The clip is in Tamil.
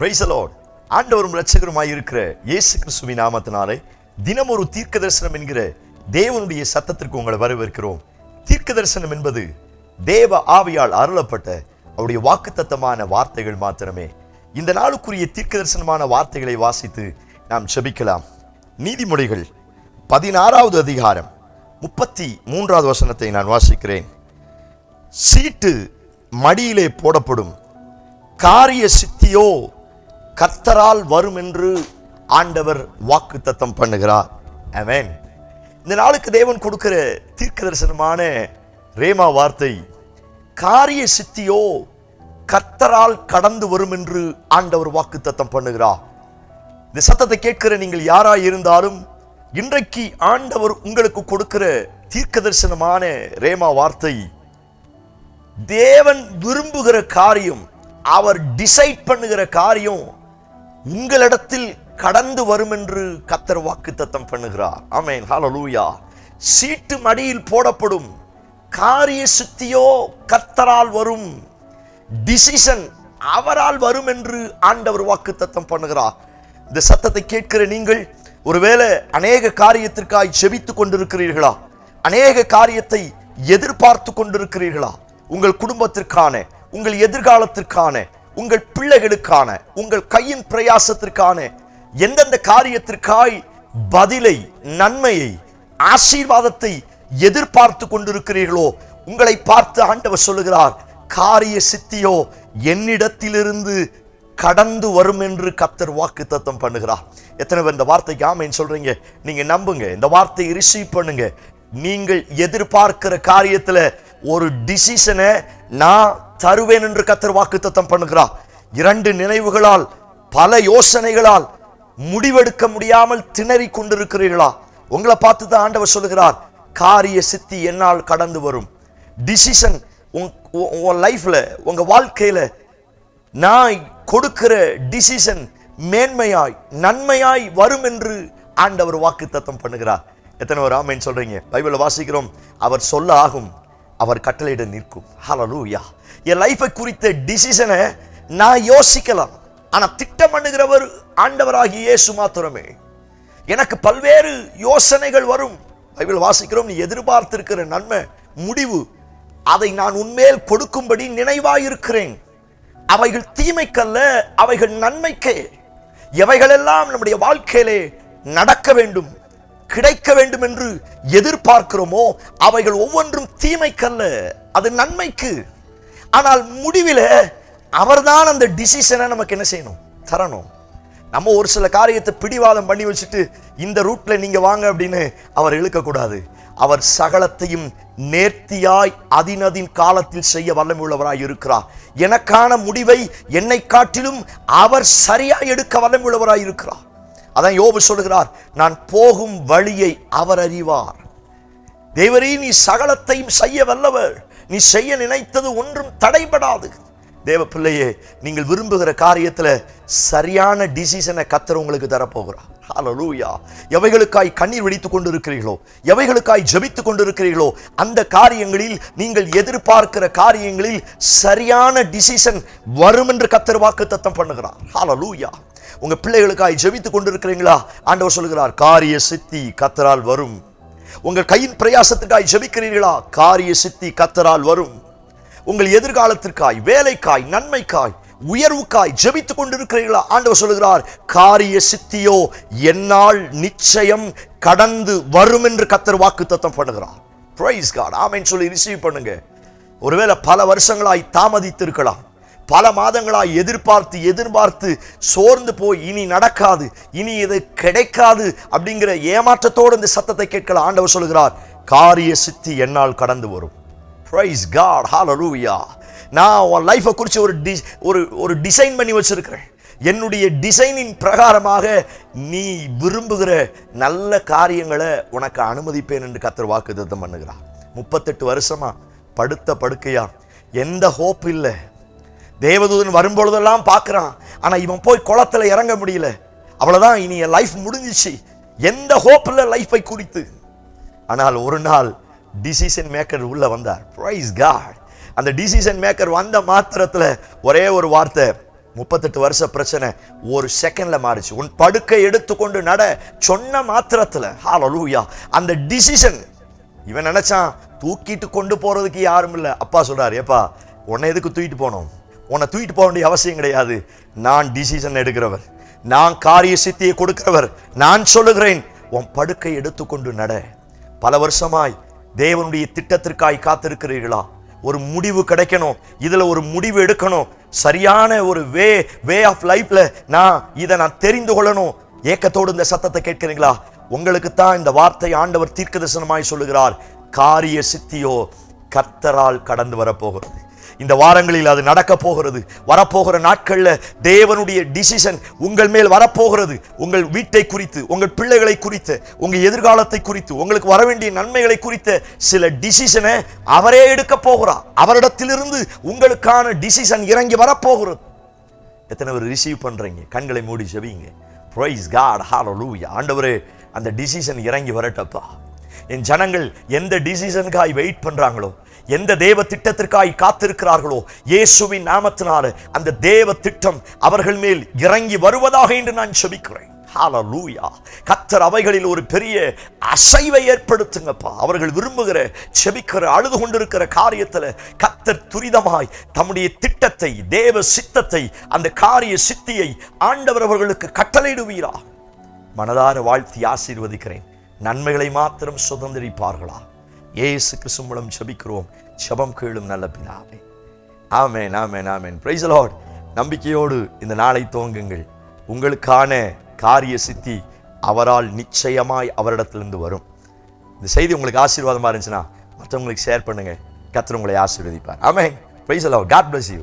பிரைசலோட் ஆண்டவரும் ரட்சகருமாய் இருக்கிற இயேசு கிறிஸ்துவி நாமத்தினாலே தினம் ஒரு தீர்க்க தரிசனம் என்கிற தேவனுடைய சத்தத்திற்கு உங்களை வரவேற்கிறோம். தீர்க்க தரிசனம் என்பது தேவ ஆவியால் அருளப்பட்ட அவருடைய வாக்குத்தத்தமான வார்த்தைகள் மாத்திரமே. இந்த நாளுக்குரிய தீர்க்க தரிசனமான வார்த்தைகளை வாசித்து நாம் செபிக்கலாம் நீதிமொழிகள் பதினாறாவது அதிகாரம் முப்பத்தி மூன்றாவது வசனத்தை நான் வாசிக்கிறேன். சீட்டு மடியிலே போடப்படும். காரிய சித்தியோ கர்த்தரால் வரும் என்று ஆண்டவர் வாக்கு தத்தம் பண்ணுகிறார் இந்த நாளுக்கு தேவன் கொடுக்கிற தீர்க்க தரிசனமான ரேமா வார்த்தை காரிய சித்தியோ கர்த்தரால் கடந்து வரும் என்று ஆண்டவர் வாக்கு தத்தம் பண்ணுகிறார். இந்த சத்தத்தை கேட்கிற நீங்கள் யாராய் இருந்தாலும் இன்றைக்கு ஆண்டவர் உங்களுக்கு கொடுக்கிற தீர்க்க தரிசனமான ரேமா வார்த்தை தேவன் விரும்புகிற காரியம் அவர் டிசைட் பண்ணுகிற காரியம் உங்களிடத்தில் கடந்து வரும் என்று கத்தர் வாக்கு தத்தம் பண்ணுகிறார். ஆமென். ஹalleluya. சீட்டு மடியில் போடப்படும். காரிய சுத்தியோ கத்தரால் வரும். டிசிஷன் அவரால் வரும் என்று ஆண்டவர் வாக்கு தத்தம் பண்ணுகிறார். இந்த சத்தத்தை கேட்கிற நீங்கள் ஒருவேளை அநேக காரியத்திற்காய் செபித்துக் கொண்டிருக்கிறீர்களா? அநேக காரியத்தை எதிர்பார்த்து கொண்டிருக்கிறீர்களா? உங்கள் குடும்பத்திற்கான உங்கள் எதிர்காலத்திற்கான உங்கள் பிள்ளைகளுக்கான உங்கள் கையின் பிரயாசத்திற்கான எந்தெந்த காரியத்திற்காய் பதிலை நன்மையை ஆசீர்வாதத்தை எதிர்பார்த்து கொண்டிருக்கிறீர்களோ உங்களை பார்த்து ஆண்டவர் சொல்லுகிறார் காரிய சித்தியோ என்னிடத்திலிருந்து கடந்து வரும் என்று கத்தர் வாக்கு தத்தம் பண்ணுகிறார். எத்தனை பேர் இந்த வார்த்தைக்கு ஆமைன்னு சொல்றீங்க? நீங்க நம்புங்க இந்த வார்த்தையை ரிசீவ் பண்ணுங்க. நீங்கள் எதிர்பார்க்கிற காரியத்துல ஒரு டிசிஷனை நான் தருவேன் என்று கத்தர் வாக்கு தத்தம் பண்ணுகிறார். இரண்டு நினைவுகளால் பல யோசனைகளால் முடிவெடுக்க முடியாமல் திணறி கொண்டிருக்கிறீர்களா? உங்களை பார்த்து தான் ஆண்டவர் சொல்லுகிறார் காரிய சித்தி என்னால் கடந்து வரும். டிசிஷன் உன் லைஃப்ல உங்க வாழ்க்கையில நான் கொடுக்கிற டிசிஷன் மேன்மையாய் நன்மையாய் வரும் என்று ஆண்டவர் வாக்கு தத்தம் பண்ணுகிறார். எத்தனை ஒரு ஆமைன்னு சொல்றீங்க. பைபிளை வாசிக்கிறோம் அவர் சொல்ல ஆகும் அவர் கட்டளையிட நிற்கும். ஹalleluya என் லைஃபை குறித்த டிசிஷனை நான் யோசிக்கலாம். ஆனால் திட்டம் பண்ணுகிறவர் ஆண்டவராகிய இயேசு மாத்திரமே. எனக்கு பல்வேறு யோசனைகள் வரும். பைபிள் வாசிக்கிறோம் நீ எதிர்பார்த்திருக்கிற நன்மை முடிவு அதை நான் உன்மேல் கொடுக்கும்படி நினைவாயிருக்கிறேன். அவைகள் தீமைக்கல்ல அவைகள் நன்மைக்கே. எவைகளெல்லாம் நம்முடைய வாழ்க்கையிலே நடக்க வேண்டும் கிடைக்க வேண்டும் என்று எதிர்பார்க்கிறோமோ அவைகள் ஒவ்வொன்றும் தீமைக்கல்ல. அது நன்மைக்கு. ஆனால் முடிவில் அவர்தான் அந்த டிசிஷனை நமக்கு என்ன செய்யணும்? தரணும். நம்ம ஒரு சில காரியத்தை பிடிவாதம் பண்ணி வச்சுட்டு இந்த ரூட்ல நீங்க வாங்க அப்படின்னு அவர் இழுக்கக்கூடாது. அவர் சகலத்தையும் நேர்த்தியாய் அதினதின் காலத்தில் செய்ய வல்லமை உள்ளவராய் இருக்கிறார். எனக்கான முடிவை என்னை காட்டிலும் அவர் சரியாய் எடுக்க வல்லமை உள்ளவராய் இருக்கிறார். அதான் யோபு சொல்லுகிறார் நான் போகும் வழியை அவர் அறிவார். தேவரே நீ சகலத்தையும் செய்ய வல்லவர். நீ செய்ய நினைத்தது ஒன்றும் தடைபடாது. தேவ பிள்ளையே நீங்கள் விரும்புகிற காரியத்துல சரியான டிசிஷனை கத்தர் உங்களுக்கு தரப்போகிறார். ஹலலூயா எவைகளுக்காய் கண்ணீர் வெடித்துக் கொண்டிருக்கிறீர்களோ எவைகளுக்காய் ஜெபித்துக் கொண்டிருக்கிறீர்களோ அந்த காரியங்களில் நீங்கள் எதிர்பார்க்கிற காரியங்களில் சரியான டிசிஷன் வரும் என்று கத்தர் வாக்கு தத்தம் பண்ணுகிறார். ஹலலூயா உங்க பிள்ளைகளுக்காய் ஜெபித்துக் கொண்டிருக்கிறீங்களா? ஆண்டவர் சொல்லுகிறார் காரிய சித்தி கத்தரால் வரும். உங்கள் கையின் பிரயாசத்துக்காய் ஜபிக்கிறீர்களா? காரிய சித்தி கத்தரால் வரும். உங்கள் எதிர்காலத்திற்காய் வேலைக்காய் நன்மைக்காய் உயர்வுக்காய் ஜெபித்துக் கொண்டிருக்கிறீர்களா? ஆண்டவர் சொல்லுகிறார் காரிய சித்தியோ என்னால் நிச்சயம் கடந்து வரும் என்று கத்தர் வாக்கு தத்தம் பண்ணுகிறார். பிரைஸ் காட் ஆமென் சொல்லி ரிசீவ் பண்ணுங்க. ஒருவேளை பல வருஷங்களாய் தாமதித்து இருக்கலாம் பல மாதங்களாய் எதிர்பார்த்து எதிர்பார்த்து சோர்ந்து போய் இனி நடக்காது இனி இது கிடைக்காது அப்படிங்கிற ஏமாற்றத்தோடு இந்த சத்தத்தை கேட்கலாம். ஆண்டவர் சொல்லுகிறார் காரிய சித்தி என்னால் கடந்து வரும். ப்ரைஸ் காட் ஹalleluya நான் உன் லைஃப்பை குறித்து ஒரு டி ஒரு ஒரு டிசைன் பண்ணி வச்சிருக்கிறேன். என்னுடைய டிசைனின் பிரகாரமாக நீ விரும்புகிற நல்ல காரியங்களை உனக்கு அனுமதிப்பேன் என்று கத்தர் வாக்குத்தத்தம் பண்ணுகிறார். முப்பத்தெட்டு வருஷமா படுத்த படுக்கையா? எந்த ஹோப் இல்லை. தேவதூதன் வரும்பொழுதெல்லாம் பார்க்குறான். ஆனால் இவன் போய் குளத்துல இறங்க முடியல. அவ்வளோதான் இனி என் லைஃப் முடிஞ்சிச்சு. எந்த ஹோப் இல்லை லைஃபை குறித்து. ஆனால் ஒரு நாள் டிசிஷன் மேக்கர் உள்ளே வந்தார். ப்ரைஸ் காட் அந்த டிசிஷன் மேக்கர் வந்த மாத்திரத்துல ஒரே ஒரு வார்த்தை முப்பத்தெட்டு வருஷ பிரச்சனை ஒரு செகண்ட்ல மாறிச்சு. உன் படுக்கை எடுத்துக்கொண்டு நட சொன்ன மாத்திரத்தில் ஹalleluya அந்த டிசிஷன் இவன் நினைச்சான் தூக்கிட்டு கொண்டு போறதுக்கு யாரும் இல்லை. அப்பா சொல்றாரு ஏப்பா உன்னை எதுக்கு தூக்கிட்டு போனோம்? உன்னை தூக்கிட்டு போக வேண்டிய அவசியம் கிடையாது. நான் டிசிஷன் எடுக்கிறவர். நான் காரிய சித்தியை கொடுக்கிறவர். நான் சொல்லுகிறேன். உன் படுக்கை எடுத்துக்கொண்டு நட. பல வருஷமாய் தேவனுடைய திட்டத்திற்காய் காத்திருக்கிறீர்களா? ஒரு முடிவு கிடைக்கணும். இதுல ஒரு முடிவு எடுக்கணும். சரியான ஒரு வே வே ஆஃப் லைஃப்ல நான் இதை நான் தெரிந்து கொள்ளணும். ஏக்கத்தோடு இந்த சத்தத்தை கேட்கிறீங்களா? உங்களுக்கு தான் இந்த வார்த்தை ஆண்டவர் தீர்க்க தரிசனமாய் சொல்லுகிறார். காரிய சித்தியோ கர்த்தரால் கடந்து வரப்போகிறது. இந்த வாரங்களில் அது நடக்க போகிறது. வரப்போகிற நாட்கள்ல தேவனுடைய டிசிஷன் உங்கள் மேல் வரப்போகிறது. உங்கள் வீட்டை குறித்து உங்கள் பிள்ளைகளை குறித்து உங்க எதிர்காலத்தை குறித்து உங்களுக்கு வர வேண்டிய நன்மைகளை குறித்த சில டிசிஷனை அவரே எடுக்க போகிறார் அவரிடத்திலிருந்து உங்களுக்கான டிசிஷன் இறங்கி வரப்போகிறது. எத்தனை பேர் ரிசீவ் பண்றீங்க? கண்களை மூடி செவிங்க ப்ரைஸ் காட் ஹalleluya ஆண்டவரே அந்த டிசிஷன் இறங்கி வரட்டப்பா. என் ஜனங்கள் எந்த டிசிஷனுக்காய் வெயிட் பண்றாங்களோ எந்த தேவ திட்டத்திற்காய் காத்திருக்கிறார்களோ இயேசுவின் நாமத்தினால அந்த தேவ திட்டம் அவர்கள் மேல் இறங்கி வருவதாக என்று நான் செபிக்கிறேன். கத்தர் அவைகளில் ஒரு பெரிய அசைவை ஏற்படுத்துங்கப்பா. அவர்கள் விரும்புகிற செபிக்கிற அழுது கொண்டிருக்கிற காரியத்துல கத்தர் துரிதமாய் தம்முடைய திட்டத்தை தேவ சித்தத்தை அந்த காரிய சித்தியை ஆண்டவர் அவர்களுக்கு கட்டளையிடுவீரா. மனதார வாழ்த்தி ஆசீர்வதிக்கிறேன். நன்மைகளை மாத்திரம் சுதந்திரிப்பார்களா? ஏசு கிறிஸ்து மூலம் ஜபிக்கிறோம். ஜபம் கேளும் நல்ல பிதாவே. ஆமேன் ஆமேன் ஆமேன். பிரைஸ் லார்ட் நம்பிக்கையோடு இந்த நாளை துவங்குங்கள். உங்களுக்கான காரிய சித்தி அவரால் நிச்சயமாய் அவரிடத்திலிருந்து வரும். இந்த செய்தி உங்களுக்கு ஆசீர்வாதமா இருந்துச்சுன்னா மற்றவங்களுக்கு ஷேர் பண்ணுங்க. கர்த்தர் உங்களை ஆசீர்வதிப்பார். ஆமே praise lord god bless you